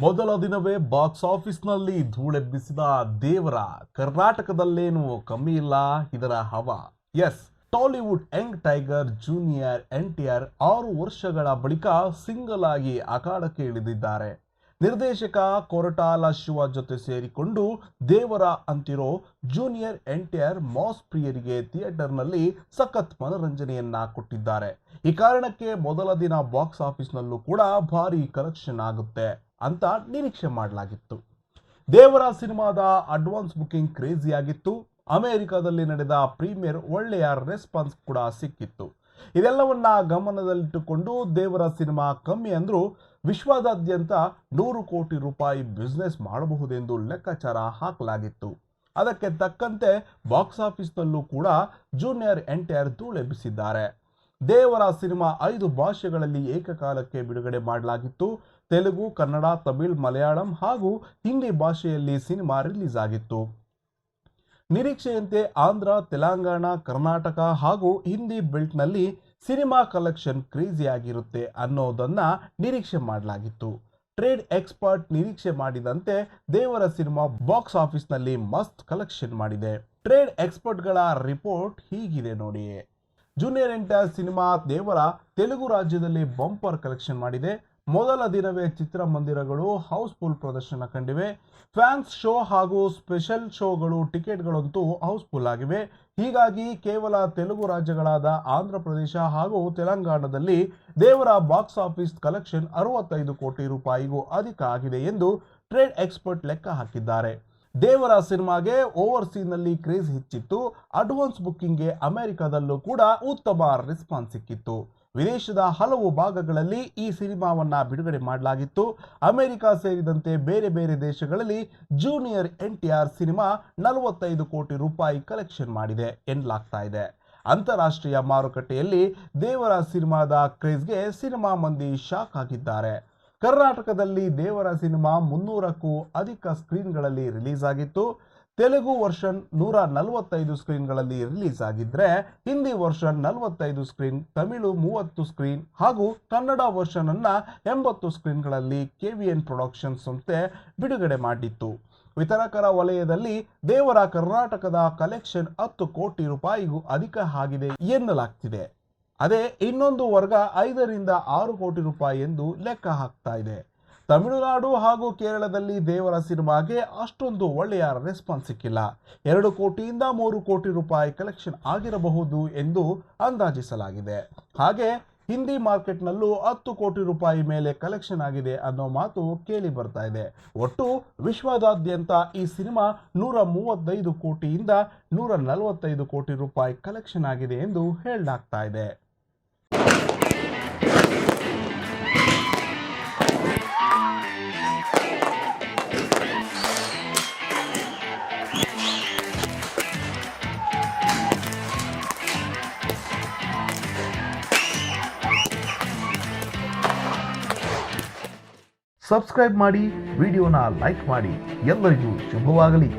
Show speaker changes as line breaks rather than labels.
ಮೊದಲ ದಿನವೇ ಬಾಕ್ಸ್ ಆಫೀಸ್ನಲ್ಲಿ ಧೂಳೆಬ್ಬಿಸಿದ ದೇವರ ಕರ್ನಾಟಕದಲ್ಲೇನು ಕಮ್ಮಿ ಇಲ್ಲ, ಇದರ ಹವ. Yes, Tollywood young tiger junior N T R ಆರು ವರ್ಷಗಳ ಬಳಿಕ ಸಿಂಗಲ್ ಆಗಿ ಅಖಾಡಕ್ಕೆ ಇಳಿದಿದ್ದಾರೆ. ನಿರ್ದೇಶಕ ಕೊರಟಾಲ ಶಿವ ಜೊತೆ ಸೇರಿಕೊಂಡು ದೇವರ ಅಂತಿರೋ junior N T R mass ಪ್ರಿಯರಿಗೆ ಥಿಯೇಟರ್ನಲ್ಲಿ ಸಖತ್ ಮನರಂಜನೆಯನ್ನ ಕೊಟ್ಟಿದ್ದಾರೆ. ಈ ಕಾರಣಕ್ಕೆ ಮೊದಲ ದಿನ ಬಾಕ್ಸ್ ಆಫೀಸ್ನಲ್ಲೂ ಕೂಡ ಭಾರಿ ಕಲೆಕ್ಷನ್ ಆಗುತ್ತೆ ಅಂತ ನಿರೀಕ್ಷೆ ಮಾಡಲಾಗಿತ್ತು. ದೇವರ ಸಿನಿಮಾದ ಅಡ್ವಾನ್ಸ್ ಬುಕಿಂಗ್ ಕ್ರೇಜಿ ಆಗಿತ್ತು. ಅಮೆರಿಕದಲ್ಲಿ ನಡೆದ ಪ್ರೀಮಿಯರ್ ಒಳ್ಳೆಯ ರೆಸ್ಪಾನ್ಸ್ ಕೂಡ ಸಿಕ್ಕಿತ್ತು. ಇದೆಲ್ಲವನ್ನ ಗಮನದಲ್ಲಿಟ್ಟುಕೊಂಡು ದೇವರ ಸಿನಿಮಾ ಕಮ್ಮಿ ಅಂದ್ರೂ ವಿಶ್ವದಾದ್ಯಂತ ನೂರು ಕೋಟಿ ರೂಪಾಯಿ ಬಿಸ್ನೆಸ್ ಮಾಡಬಹುದೆಂದು ಲೆಕ್ಕಾಚಾರ ಹಾಕಲಾಗಿತ್ತು. ಅದಕ್ಕೆ ತಕ್ಕಂತೆ ಬಾಕ್ಸ್ ಆಫೀಸ್ನಲ್ಲೂ ಕೂಡ ಜೂನಿಯರ್ ಎನ್ ಟಿ ಆರ್ ಧೂಳೆಬ್ಬಿಸಿದ್ದಾರೆ ದೇವರ ಸಿನಿಮಾ ಐದು ಭಾಷೆಗಳಲ್ಲಿ ಏಕಕಾಲಕ್ಕೆ ಬಿಡುಗಡೆ ಮಾಡಲಾಗಿತ್ತು. ತೆಲುಗು, ಕನ್ನಡ, ತಮಿಳ್, ಮಲಯಾಳಂ ಹಾಗೂ ಹಿಂದಿ ಭಾಷೆಯಲ್ಲಿ ಸಿನಿಮಾ ರಿಲೀಸ್ ಆಗಿತ್ತು. ನಿರೀಕ್ಷೆಯಂತೆ ಆಂಧ್ರ, ತೆಲಂಗಾಣ, ಕರ್ನಾಟಕ ಹಾಗೂ ಹಿಂದಿ ಬೆಲ್ಟ್ನಲ್ಲಿ ಸಿನಿಮಾ ಕಲೆಕ್ಷನ್ ಕ್ರೇಜಿ ಆಗಿರುತ್ತೆ ಅನ್ನೋದನ್ನ ನಿರೀಕ್ಷೆ ಮಾಡಲಾಗಿತ್ತು. ಟ್ರೇಡ್ ಎಕ್ಸ್ಪರ್ಟ್ ನಿರೀಕ್ಷೆ ಮಾಡಿದಂತೆ ದೇವರ ಸಿನಿಮಾ ಬಾಕ್ಸ್ ಆಫೀಸ್ನಲ್ಲಿ ಮಸ್ತ್ ಕಲೆಕ್ಷನ್ ಮಾಡಿದೆ. ಟ್ರೇಡ್ ಎಕ್ಸ್ಪರ್ಟ್ಗಳ ರಿಪೋರ್ಟ್ ಹೀಗಿದೆ ನೋಡಿ. ಜೂನಿಯರ್ ಎಂಟರ್ ಸಿನಿಮಾ ದೇವರ ತೆಲುಗು ರಾಜ್ಯದಲ್ಲಿ ಬಂಪರ್ ಕಲೆಕ್ಷನ್ ಮಾಡಿದೆ. ಮೊದಲ ದಿನವೇ ಚಿತ್ರಮಂದಿರಗಳು ಹೌಸ್ಫುಲ್ ಪ್ರದರ್ಶನ ಕಂಡಿವೆ. ಫ್ಯಾನ್ಸ್ ಶೋ ಹಾಗೂ ಸ್ಪೆಷಲ್ ಶೋಗಳು ಟಿಕೆಟ್ಗಳಂತೂ ಹೌಸ್ಫುಲ್ ಆಗಿವೆ. ಹೀಗಾಗಿ ಕೇವಲ ತೆಲುಗು ರಾಜ್ಯಗಳಾದ ಆಂಧ್ರ ಪ್ರದೇಶ ಹಾಗೂ ತೆಲಂಗಾಣದಲ್ಲಿ ದೇವರ ಬಾಕ್ಸ್ ಆಫೀಸ್ ಕಲೆಕ್ಷನ್ ಅರವತ್ತೈದು ಕೋಟಿ ರೂಪಾಯಿಗೂ ಅಧಿಕ ಆಗಿದೆ ಎಂದು ಟ್ರೇಡ್ ಎಕ್ಸ್ಪರ್ಟ್ ಲೆಕ್ಕ ಹಾಕಿದ್ದಾರೆ. ದೇವರ ಸಿನಿಮಾಗೆ ಓವರ್ಸೀನಲ್ಲಿ ಕ್ರೇಜ್ ಹೆಚ್ಚಿತ್ತು. ಅಡ್ವಾನ್ಸ್ ಬುಕ್ಕಿಂಗ್ಗೆ ಅಮೆರಿಕದಲ್ಲೂ ಕೂಡ ಉತ್ತಮ ರೆಸ್ಪಾನ್ಸ್ ಸಿಕ್ಕಿತ್ತು. ವಿದೇಶದ ಹಲವು ಭಾಗಗಳಲ್ಲಿ ಈ ಸಿನಿಮಾವನ್ನ ಬಿಡುಗಡೆ ಮಾಡಲಾಗಿತ್ತು. ಅಮೆರಿಕ ಸೇರಿದಂತೆ ಬೇರೆ ಬೇರೆ ದೇಶಗಳಲ್ಲಿ junior N T R cinema ನಲವತ್ತೈದು ಕೋಟಿ ರೂಪಾಯಿ ಕಲೆಕ್ಷನ್ ಮಾಡಿದೆ ಎನ್ನಲಾಗ್ತಾ ಇದೆ. ಅಂತಾರಾಷ್ಟ್ರೀಯ ಮಾರುಕಟ್ಟೆಯಲ್ಲಿ ದೇವರ ಸಿನಿಮಾದ ಕ್ರೇಜ್ಗೆ ಸಿನಿಮಾ ಮಂದಿ ಶಾಕ್ ಆಗಿದ್ದಾರೆ. ಕರ್ನಾಟಕದಲ್ಲಿ ದೇವರ ಸಿನಿಮಾ ಮುನ್ನೂರಕ್ಕೂ ಅಧಿಕ ಸ್ಕ್ರೀನ್ಗಳಲ್ಲಿ ರಿಲೀಸ್ ಆಗಿತ್ತು. ತೆಲುಗು ವರ್ಷನ್ ನೂರ ನಲವತ್ತೈದು ಸ್ಕ್ರೀನ್ಗಳಲ್ಲಿ ರಿಲೀಸ್ ಆಗಿದ್ರೆ, ಹಿಂದಿ ವರ್ಷನ್ ನಲವತ್ತೈದು ಸ್ಕ್ರೀನ್ ತಮಿಳು ಮೂವತ್ತು ಸ್ಕ್ರೀನ್ ಹಾಗೂ ಕನ್ನಡ ವರ್ಷನ್ ಅನ್ನ ಎಂಬತ್ತು ಸ್ಕ್ರೀನ್ಗಳಲ್ಲಿ ಕೆ ವಿ ಎನ್ ಪ್ರೊಡಕ್ಷನ್ ಸಂಸ್ಥೆ ಬಿಡುಗಡೆ ಮಾಡಿತ್ತು. ವಿತರಕರ ವಲಯದಲ್ಲಿ ದೇವರ ಕರ್ನಾಟಕದ ಕಲೆಕ್ಷನ್ ಹತ್ತು ಕೋಟಿ ರೂಪಾಯಿಗೂ ಅಧಿಕ ಆಗಿದೆ ಎನ್ನಲಾಗ್ತಿದೆ. ಅದೇ ಇನ್ನೊಂದು ವರ್ಗ ಐದರಿಂದ ಆರು ಕೋಟಿ ರೂಪಾಯಿ ಎಂದು ಲೆಕ್ಕ ಹಾಕ್ತಾ ಇದೆ. ತಮಿಳುನಾಡು ಹಾಗೂ ಕೇರಳದಲ್ಲಿ ದೇವರ ಸಿನಿಮಾಗೆ ಅಷ್ಟೊಂದು ಒಳ್ಳೆಯ ರೆಸ್ಪಾನ್ಸ್ ಸಿಕ್ಕಿಲ್ಲ. ಎರಡು ಕೋಟಿಯಿಂದ ಮೂರು ಕೋಟಿ ರೂಪಾಯಿ ಕಲೆಕ್ಷನ್ ಆಗಿರಬಹುದು ಎಂದು ಅಂದಾಜಿಸಲಾಗಿದೆ. ಹಾಗೆ ಹಿಂದಿ ಮಾರ್ಕೆಟ್ನಲ್ಲೂ ಹತ್ತು ಕೋಟಿ ರೂಪಾಯಿ ಮೇಲೆ ಕಲೆಕ್ಷನ್ ಆಗಿದೆ ಅನ್ನೋ ಮಾತು ಕೇಳಿ ಬರ್ತಾ ಇದೆ. ಒಟ್ಟು ವಿಶ್ವದಾದ್ಯಂತ ಈ ಸಿನಿಮಾ ನೂರ ಮೂವತ್ತೈದು ಕೋಟಿಯಿಂದ ನೂರ ನಲವತ್ತೈದು ಕೋಟಿ ರೂಪಾಯಿ ಕಲೆಕ್ಷನ್ ಆಗಿದೆ ಎಂದು ಹೇಳಲಾಗ್ತಾ ಇದೆ. ಸಬ್ಸ್ಕ್ರೈಬ್ ಮಾಡಿ ವಿಡಿಯೋನ ಲೈಕ್ ಮಾಡಿ. ಎಲ್ಲರಿಗೂ ಶುಭವಾಗಲಿ.